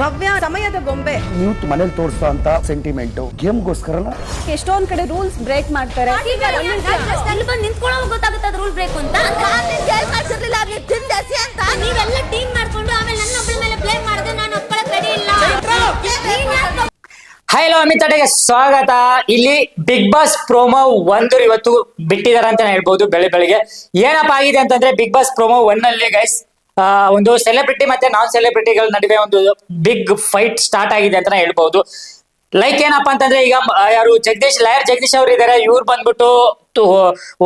ಭವ್ಯ ಸಮಯದ ಗೊಂಬೆ ನೀವು ಮನೇಲಿ ತೋರಿಸೋ ಅಂತ ಸೆಂಟಿಮೆಂಟ್ ಗೇಮ್ಗೋಸ್ಕರ ಎಷ್ಟೊಂದ್ ಕಡೆ ರೂಲ್ಸ್ ಬ್ರೇಕ್ ಮಾಡ್ತಾರೆ. ಅಲ್ಲಿ ಬಂದು ನಿಂತ್ಕೊಳ್ಳೋ ಗೊತ್ತಾಗುತ್ತೆ ಅದು ರೂಲ್ ಬ್ರೇಕ್ ಅಂತ. ನೀವೆಲ್ಲ ಟೀಮ್ ಮಾಡ್ಕೊಂಡು ಆಮೇಲೆ ನನ್ನ ಒಬ್ಬಳ ಮೇಲೆ ಪ್ಲೇ ಮಾಡಿದ್ರೆ ನಾನು ಒಪ್ಕೊಳಕ್ ರೆಡಿ ಇಲ್ಲ. ನೀನ್ ಹಾಯ್ ಹಲೋ ಅಮಿತ್ ಅಡೆಗೆ ಸ್ವಾಗತ. ಇಲ್ಲಿ ಬಿಗ್ ಬಾಸ್ ಪ್ರೋಮೋ ಒಂದು ಇವತ್ತು ಬಿಟ್ಟಿದ್ದಾರೆ ಅಂತ ಹೇಳ್ಬೋದು ಬೆಳೆ ಬೆಳಿಗ್ಗೆ. ಏನಪ್ಪ ಆಗಿದೆ ಅಂತಂದ್ರೆ ಬಿಗ್ ಬಾಸ್ ಪ್ರೋಮೋ ಒನ್ ಅಲ್ಲಿ ಗೈಸ್ ಒಂದು ಸೆಲೆಬ್ರಿಟಿ ಮತ್ತೆ ನಾನ್ ಸೆಲೆಬ್ರಿಟಿಗಳ ನಡುವೆ ಒಂದು ಬಿಗ್ ಫೈಟ್ ಸ್ಟಾರ್ಟ್ ಆಗಿದೆ ಅಂತ ಹೇಳ್ಬಹುದು ಲೈಕ್ ಏನಪ್ಪಾ ಅಂತಂದ್ರೆ ಈಗ ಯಾರು ಜಗದೀಶ್ ಲಾಯರ್ ಜಗದೀಶ್ ಅವರು ಇದಾರೆ ಇವ್ರು ಬಂದ್ಬಿಟ್ಟು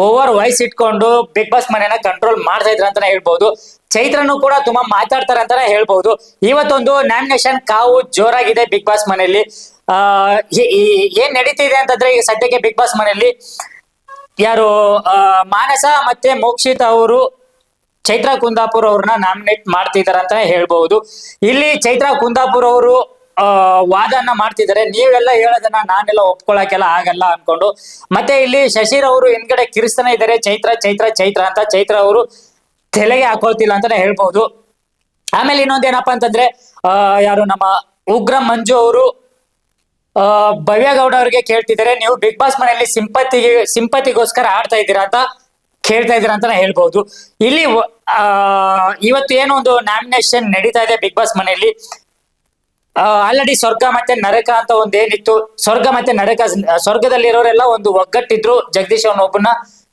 ಓವರ್ ವಾಯ್ಸ್ ಇಟ್ಕೊಂಡು ಬಿಗ್ ಬಾಸ್ ಮನೆಯನ್ನ ಕಂಟ್ರೋಲ್ ಮಾಡ್ತಾ ಇದ್ರ ಅಂತಾನೆ ಹೇಳ್ಬಹುದು ಚೈತ್ರನು ಕೂಡ ತುಂಬಾ ಮಾತಾಡ್ತಾರೆ ಅಂತಾನೆ ಹೇಳ್ಬಹುದು ಇವತ್ತೊಂದು ನ್ಯಾಮಿನೇಷನ್ ಕಾವು ಜೋರಾಗಿದೆ ಬಿಗ್ ಬಾಸ್ ಮನೆಯಲ್ಲಿ. ಆ ಏನ್ ನಡೀತಿದೆ ಅಂತಂದ್ರೆ ಈಗ ಸದ್ಯಕ್ಕೆ ಬಿಗ್ ಬಾಸ್ ಮನೆಯಲ್ಲಿ ಯಾರು ಆ, ಮಾನಸ ಮತ್ತೆ ಮೋಕ್ಷಿತ್ ಅವರು ಚೈತ್ರ ಕುಂದಾಪುರ್ ಅವ್ರನ್ನ ನಾಮಿನೇಟ್ ಮಾಡ್ತಿದ್ದಾರೆ ಅಂತಾನೆ ಹೇಳ್ಬಹುದು. ಇಲ್ಲಿ ಚೈತ್ರ ಕುಂದಾಪುರ್ ಅವರು ವಾದನ ಮಾಡ್ತಿದ್ದಾರೆ ನೀವೆಲ್ಲ ಹೇಳೋದನ್ನ ನಾನೆಲ್ಲ ಒಪ್ಕೊಳಕೆಲ್ಲ ಆಗಲ್ಲ ಅನ್ಕೊಂಡು. ಮತ್ತೆ ಇಲ್ಲಿ ಶಶಿರ್ ಅವರು ಹಿಂದ್ಗಡೆ ಕಿರಿಸ್ತಾನೆ ಇದ್ದಾರೆ ಚೈತ್ರ ಚೈತ್ರ ಚೈತ್ರ ಅಂತ ಚೈತ್ರ ಅವರು ತಲೆಗೆ ಹಾಕೊಳ್ತಿಲ್ಲ ಅಂತಾನೆ ಹೇಳ್ಬಹುದು. ಆಮೇಲೆ ಇನ್ನೊಂದೇನಪ್ಪ ಅಂತಂದ್ರೆ ಆ, ಯಾರು ನಮ್ಮ ಉಗ್ರ ಮಂಜು ಅವರು ಆ, ಭವ್ಯ ಗೌಡ ಅವ್ರಿಗೆ ಕೇಳ್ತಿದ್ದಾರೆ ನೀವು ಬಿಗ್ ಬಾಸ್ ಮನೆಯಲ್ಲಿ ಸಿಂಪತಿಗೆ ಸಿಂಪತಿಗೋಸ್ಕರ ಆಡ್ತಾ ಇದ್ದೀರಾ ಅಂತ. ಕೇಳ್ತಾ ಇದ್ದೀರಾ ಅಂತಾನೆ ಹೇಳ್ಬಹುದು ಇಲ್ಲಿ ಇವತ್ತು ಏನು ಒಂದು ನಾಮಿನೇಷನ್ ನಡೀತಾ ಇದೆ ಬಿಗ್ ಬಾಸ್ ಮನೆಯಲ್ಲಿ. ಆಲ್ರೆಡಿ ಸ್ವರ್ಗ ಮತ್ತೆ ನರಕ ಅಂತ ಒಂದೇನಿತ್ತು. ಸ್ವರ್ಗ ಮತ್ತೆ ನರಕ, ಸ್ವರ್ಗದಲ್ಲಿರೋರೆಲ್ಲ ಒಂದು ಒಗ್ಗಟ್ಟಿದ್ರು ಜಗದೀಶ್ ಅವ್ರನ್ನ ಒಬ್ಬನ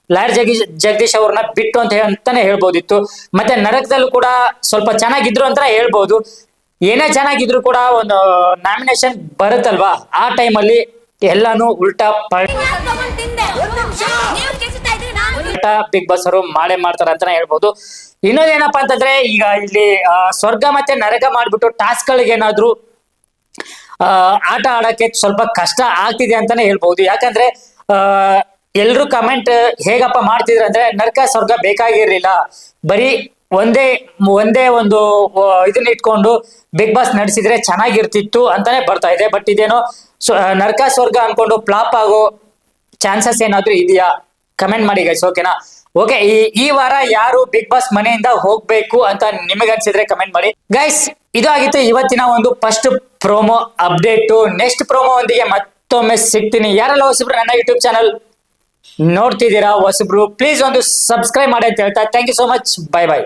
ಲಾಯರ್ ಜಗೀಶ್, ಜಗದೀಶ್ ಅವ್ರನ್ನ ಬಿಟ್ಟು ಅಂತ ಅಂತಾನೆ ಹೇಳ್ಬೋದಿತ್ತು. ಮತ್ತೆ ನರಕದಲ್ಲೂ ಕೂಡ ಸ್ವಲ್ಪ ಚೆನ್ನಾಗಿದ್ರು ಅಂತ ಹೇಳ್ಬೋದು. ಏನೇ ಚೆನ್ನಾಗಿದ್ರು ಕೂಡ ಒಂದು ನಾಮಿನೇಷನ್ ಬರುತ್ತಲ್ವಾ? ಆ ಟೈಮಲ್ಲಿ ಎಲ್ಲಾನು ಉಲ್ಟಾ ಪಲ್ಟಾ ಬಿಗ್ ಬಾಸ್ ಅವರು ಮಾಡೇ ಮಾಡ್ತಾರೆ ಅಂತಾನೆ ಹೇಳ್ಬಹುದು ಇನ್ನೊಂದೇನಪ್ಪಾ ಅಂತಂದ್ರೆ ಈಗ ಇಲ್ಲಿ ಸ್ವರ್ಗ ಮತ್ತೆ ನರಕ ಮಾಡ್ಬಿಟ್ಟು ಟಾಸ್ಕ್ ಗಳಿಗೆ ಏನಾದ್ರು ಆಟ ಆಡಕ್ಕೆ ಸ್ವಲ್ಪ ಕಷ್ಟ ಆಗ್ತಿದೆ ಅಂತಾನೆ ಹೇಳ್ಬಹುದು ಯಾಕಂದ್ರೆ, ಆ, ಎಲ್ರು ಕಮೆಂಟ್ ಹೇಗಪ್ಪ ಮಾಡ್ತಿದ್ರು ಅಂದ್ರೆ ನರಕ, ಸ್ವರ್ಗ ಬೇಕಾಗಿರ್ಲಿಲ್ಲ. ಬರೀ ಒಂದೇ ಒಂದೇ ಒಂದು ಇದನ್ನ ಇಟ್ಕೊಂಡು ಬಿಗ್ ಬಾಸ್ ನಡೆಸಿದ್ರೆ ಚೆನ್ನಾಗಿರ್ತಿತ್ತು ಅಂತಾನೆ ಬರ್ತಾ ಇದೆ. ಬಟ್ ಇದೇನೋ ನರಕ, ಸ್ವರ್ಗ ಅನ್ಕೊಂಡು ಫ್ಲಾಪ್ ಆಗೋ ಚಾನ್ಸಸ್ ಏನಾದ್ರೂ ಇದೆಯಾ? ಕಮೆಂಟ್ ಮಾಡಿ ಗೈಸ್ ಓಕೆನಾ ಓಕೆ ಈ ಈ ವಾರ ಯಾರು ಬಿಗ್ ಬಾಸ್ ಮನೆಯಿಂದ ಹೋಗ್ಬೇಕು ಅಂತ ನಿಮಗೆ ಅನ್ಸಿದ್ರೆ ಕಮೆಂಟ್ ಮಾಡಿ. ಗೈಸ್ ಇದು ಆಗಿತ್ತು ಇವತ್ತಿನ ಒಂದು first promo update next promo ಒಂದಿಗೆ ಮತ್ತೊಮ್ಮೆ ಸಿಗ್ತೀನಿ. ಯಾರೆಲ್ಲ ಹೊಸಬ್ರು ನನ್ನ ಯೂಟ್ಯೂಬ್ ಚಾನಲ್ ನೋಡ್ತಿದ್ದೀರಾ, ಹೊಸಬ್ರು ಪ್ಲೀಸ್ ಒಂದು ಸಬ್ಸ್ಕ್ರೈಬ್ ಮಾಡಿ ಅಂತ ಹೇಳ್ತಾ thank you so much bye bye